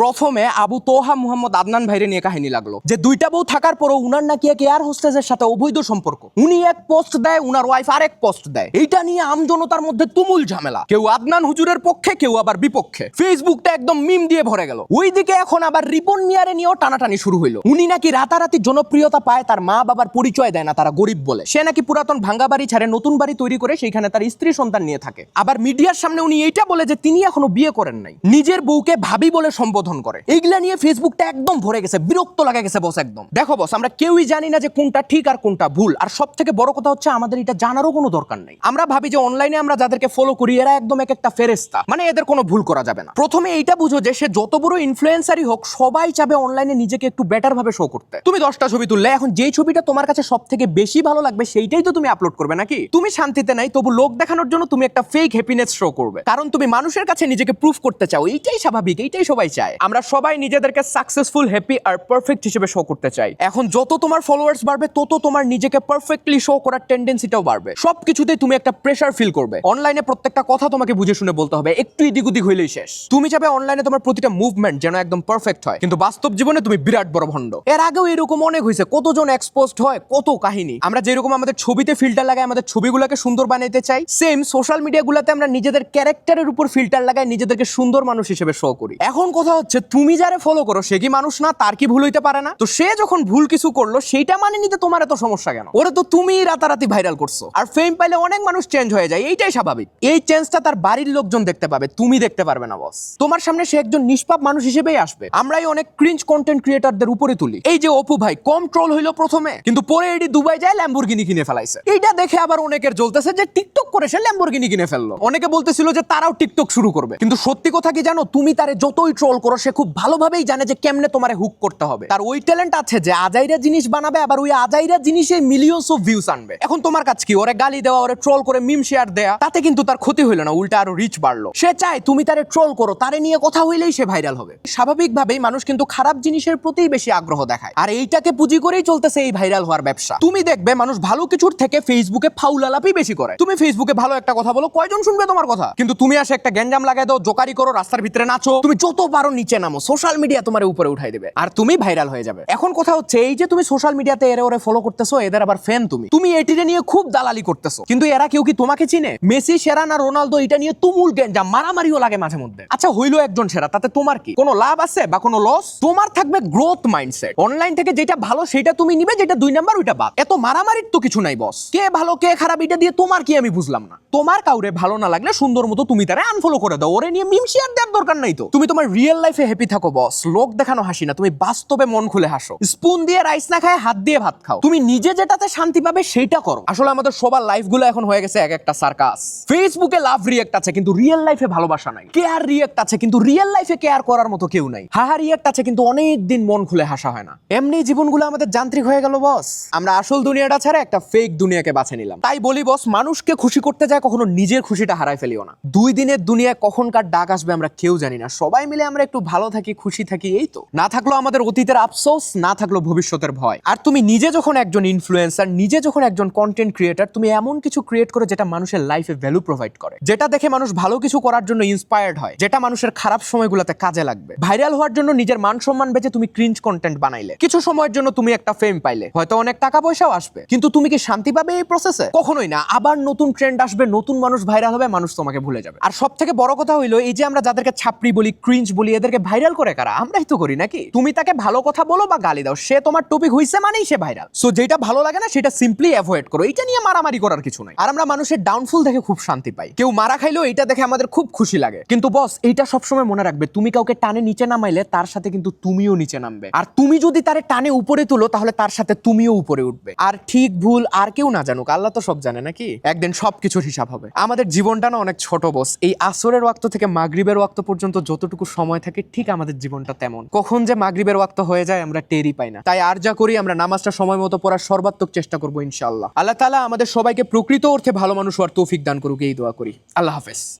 প্রথমে আবু তোহা মুহাম্মদ আদনান ভাইরে নিয়ে কাহিনী লাগল। যে দুইটা বউ থাকার পরও উনার নাকি এক এয়ার হোস্টেসের সাথে অবৈধ সম্পর্ক। উনি এক পোস্ট দেয়, উনার ওয়াইফ আরেক পোস্ট দেয়। এইটা নিয়ে আমজনতার মধ্যে তুমুল ঝামেলা। কেউ আদনান হুজুরের পক্ষে, কেউ আবার বিপক্ষে। ফেসবুকটা একদম মিম দিয়ে ভরে গেল। ওইদিকে এখন আবার রিপন মিয়ারে নিয়েও টানাটানি শুরু হইল। উনি নাকি রাতারাতি জনপ্রিয়তা পায়, তার মা বাবার পরিচয় দেয় না, তারা গরিব বলে। সে নাকি পুরাতন ভাঙ্গা বাড়ি ছাড়ে নতুন বাড়ি তৈরি করে, সেইখানে তার স্ত্রী সন্তান নিয়ে থাকে। আবার মিডিয়ার সামনে উনি এইটা বলে যে, তিনি এখনও বিয়ে করেন নাই। নিজের বউকে ভাবি বলে সম্বোধন করে। এইগুলা নিয়ে ফেসবুকটা একদম ভরে গেছে, বিরক্ত লাগা গেছে বস একদম। দেখো বস আমরা কেউই জানি না যে কোনটা ঠিক আর কোনটা ভুল। আর সব থেকে বড় কথা হচ্ছে আমাদের এটা জানারও কোনো দরকার নেই। আমরা ভাবি যে অনলাইনে আমরা যাদেরকে ফলো করি, এরা একদম এক একটা ফেরেস্তা মানে এদের কোনো ভুল করা যাবে না। প্রথমে এইটা বুঝো যে সে যত বড় ইনফ্লুয়েন্সারই হোক, সবাই চাবে অনলাইনে নিজেকে একটু বেটার ভাবে শো করতে। তুমি দশটা ছবি তুললে, এখন যেই ছবিটা তোমার কাছে সব থেকে বেশি ভালো লাগবে, সেইটাই তো তুমি আপলোড করবে নাকি? তুমি শান্তিতে নাই, তবু লোক দেখানোর জন্য তুমি একটা ফেক হ্যাপিনেস শো করবে। কারণ তুমি মানুষের কাছে নিজেকে প্রুফ করতে চাও, এইটাই স্বাভাবিক, এইটাই সবাই চায়। আমরা সবাই নিজেদেরকে সাকসেসফুল হ্যাপি আর পারফেক্ট হিসেবে শো করতে চাই। এখন যত তোমার ফলোয়ার্স বাড়বে, তত তোমার নিজেকে পারফেক্টলি শো করার টেন্ডেন্সিটাও বাড়বে। সবকিছুতেই তুমি একটা প্রেশার ফিল করবে। অনলাইনে প্রত্যেকটা কথা তোমাকে বুঝে শুনে বলতে হবে, একটু এদিক ওদিক হইলেই শেষ। তুমি যাবে অনলাইনে তোমার প্রতিটা মুভমেন্ট যেন একদম পারফেক্ট হয়। কিন্তু বাস্তব জীবনে তুমি বিরাট বড় ভণ্ড। এর আগেও এরকম অনেক হয়েছে, কতজন এক্সপোজড হয়, কত কাহিনী। আমরা যেরকম আমাদের ছবিতে ফিল্টার লাগাই, আমাদের ছবিগুলোকে সুন্দর বানাইতে চাই সেম সোশ্যাল মিডিয়া গুলাতে আমরা নিজেদের ক্যারেক্টারের উপর ফিল্টার লাগাই, নিজেদেরকে সুন্দর মানুষ হিসেবে শো করি। এখন কথা হচ্ছে তুমি যারে ফলো করো, সে কি মানুষ না? তার কি ভুল হইতে পারে না? তো সে যখন ভুল কিছু করল, সেইটা মানে নিতে তোমার এত সমস্যা কেন? ওরে তো তুমি রাতারাতি ভাইরাল করছ। আর ফেম পাইলে অনেক মানুষ চেঞ্জ হয়ে যায়, এইটাই স্বাভাবিক। এই চেঞ্জটা তার বাড়ির লোকজন দেখতে পাবে, তুমি দেখতে পারবে না বস তোমার সামনে সে একজন নিষ্পাপ মানুষ হিসেবেই আসবে। আমরাই অনেক ক্রিঞ্জ কন্টেন্ট ক্রিয়েটারদের উপরে তুলি। এই যে অপু ভাই, কম ট্রোল হইল প্রথমে, কিন্তু পরে এটি দুবাই যায় ল্যাম্বরগিনি কিনে ফেলাইছে। এইটা দেখে আবার অনেকের জ্বলতেছে যে টিকটক করে সে ল্যাম্বরগিনি কিনে ফেলল। অনেকে বলতেছিল যে তারাও টিকটক শুরু করবে। কিন্তু সত্যি কথা কি জানো? তুমি তারে যতই ট্রোল করো সে খুব ভালোভাবেই জানে যে কেমনে তোমারে হুক করতে হবে। তার ওই ট্যালেন্ট আছে যে আজাইরা জিনিস বানাবে, আবার ওই আজাইরা জিনিসে মিলিয়নস অফ ভিউস আনবে। এখন তোমার কাছে কি ওরে গালি দেওয়া, ওরে ট্রোল করে মিম শেয়ার দেয়া, তাতে কিন্তু তার ক্ষতি হইল না, উল্টা আরও রিচ বাড়লো। সে চায় তুমি তারে ট্রোল করো, তারে নিয়ে কথা হইলেই সে ভাইরাল হবে। স্বাভাবিকভাবেই মানুষ কিন্তু খারাপ জিনিসের প্রতি বেশি আগ্রহ দেখায়। আর এইটাকে পুঁজি করেই চলতেছে এই ভাইরাল হওয়ার ব্যবসা। তুমি দেখবে মানুষ ভালো কিছুর থেকে ফেসবুকে ফাউল ফাউলালাপই বেশি করে। তুমি ফেসবুকে ভালো একটা কথা বলো, কয়জন শুনবে তোমার কথা? কিন্তু তুমি আসে একটা গ্যাঞ্জাম লাগাই দাও, জোকারি করো, রাস্তার ভিতরে নাচো। তুমি যত পারো নিচে নামো সোশ্যাল মিডিয়া তোমার উপরে উঠাই দেবে, আর তুমি ভাইরাল হয়ে যাবে। এখন কথা হচ্ছে, এই যে তুমি সোশ্যাল মিডিয়াতে এরা ওরে ফলো করতেছো, এদের আবার ফ্যান তুমি। তুমি এটিরে নিয়ে খুব দালালি করতেছো। কিন্তু এরা কেউ কি তোমাকে চিনে? মেসি সেরা না রোনালদো, এটা নিয়ে তুমুল গ্যাঞ্জাম, মারামারিও লাগে মাঝে মধ্যে। আচ্ছা হইল একজন সেরা, তাতে তোমার কি? কোনো লাভ আছে বা কোনো লস তোমার থাকবে গ্রোথ মাইন্ডসেট অনলাইন থেকে যেটা ভালো, সেটা তুমি নিবে, যেটা দুই নাম্বার ওইটা বাদ। এত মারামারির তো কিছু নাই বস কে ভালো, কে খারাপ, এটা দিয়ে তোমার কি আমি বুঝলাম না। তোমার কাউরে ভালো না লাগলে সুন্দর মতো তুমি তারে আনফলো করে দাও। ওরে নিয়ে মিম দেওয়ার দরকার নাই তো। তুমি তোমার রিয়েল লাইফে হ্যাপি থাকো বস লোক দেখানো হাসি না, তুমি বাস্তবে মন খুলে হাসো। স্পুন দিয়ে রাইস না খায়, হাত দিয়ে ভাত খাও। তুমি নিজে যেটাতে শান্তি পাবে সেইটা করো। আসলে আমাদের সবার লাইফগুলো এখন হয়ে গেছে এক একটা সার্কাস ফেসবুকে লাভ রিয়েক্ট আছে, কিন্তু রিয়েল লাইফে ভালোবাসা নাই। কেয়ার রিয়েক্ট আছে, কিন্তু রিয়েল লাইফে কেয়ার করার মতো কেউ নাই। হাহা রিয়েক্ট আছে, কিন্তু অনেক দিন মন খুলে হাসা হয় না। এমনি জীবনগুলো আমাদের যান্ত্রিক হয়ে গেল বস আমরা আসল দুনিয়াটা ছাড়া একটা ফেক দুনিয়াকে বাছে নিলাম। তাই বলি বস মানুষকে খুশি করতে যায় কখনো নিজের খুশিটা হারাই ফেলিও না। দুই দিনের দুনিয়ায় কখনকার ডাক আসবে আমরা কেউ জানি না। সবাই মিলে আমরা একটু ভালো থাকি, খুশি থাকি, এই তো। না থাকল আমাদের অতীতের আফসোস, না থাকল ভবিষ্যতের ভয়। আর তুমি নিজে যখন একজন ইনফ্লুয়েন্সার নিজে যখন একজন কন্টেন্ট ক্রিয়েটার তুমি এমন কিছু ক্রিয়েট করো যেটা মানুষের লাইফে ভ্যালু প্রোভাইড করে। যেটা দেখে মানুষ ভালো কিছু করার জন্য ইন্সপায়ার্ড হয়, যেটা মানুষের খারাপ সময়গুলোতে কাজে লাগবে। ভাইরাল হওয়ার জন্য নিজের মান সম্মান বেঁচে তুমি ক্রিঞ্জ কন্টেন্ট বানাইলে। কিছু সময়ের জন্য তুমি একটা ফেম পাইলে। হয়তো অনেক টাকা পয়সাও আসবে। কিন্তু তুমি কি শান্তি পাবে এই প্রসেসে কখনোই না। আবার নতুন ট্রেন্ড আসবে, নতুন মানুষ ভাইরাল হবে, মানুষ তোমাকে ভুলে যাবে। আর সব থেকে বড় কথা হইল, এই যে আমরা যাদেরকে ছাপড়ি বলি ক্রিঞ্জ বলি এদেরকে ভাইরাল করে কারা? আমরাই তো করি নাকি? তুমি তাকে ভালো কথা বলো বা গালি দাও। সে তোমার টপিক হইছে মানেই সে ভাইরাল সো যেটা ভালো লাগে না, সেটা সিম্পলি অ্যাভয়েড করো। এটা নিয়ে মারামারি করার কিছু নাই। আর আমরা মানুষের ডাউনফল দেখে খুব শান্তি পাই। কেউ মারা খাইলেও এটা দেখে আমাদের খুব খুশি লাগে। কিন্তু বস এইটা সবসময় মনে রাখবে, তুমি কাউকে টানে নিচে নামাইলে তার সাথে কিন্তু তুমিও নিচে নামবে। আর তুমি যদি তারে টানে উপরে তুলো, তাহলে তার সাথে তুমিও উপরে উঠবে। আর ঠিক ভুল আর কেউ না জানুক। আল্লাহ তো সব জানে নাকি? একদিন সবকিছুর হিসাব হবে। আমাদের জীবনটা না অনেক ছোট বস এই আসরের ওয়াক্ত থেকে মাগরিবের ওয়াক্ত পর্যন্ত যতটুকু সময় থাকে ঠিক আমাদের জীবনটা তেমন। কখন যে মাগরিবের ওয়াক্ত হয়ে যায় আমরা টেরই পাই না। তাই আর যা করি আমরা নামাজটা সময় মতো পড়ার সর্বাত্মক চেষ্টা করব ইনশাআল্লাহ। আল্লাহ তালা আমাদের সবাইকে প্রকৃত অর্থে ভালো মানুষ হওয়ার তৌফিক দান করুক, এই দোয়া করি। আল্লাহ হাফেজ।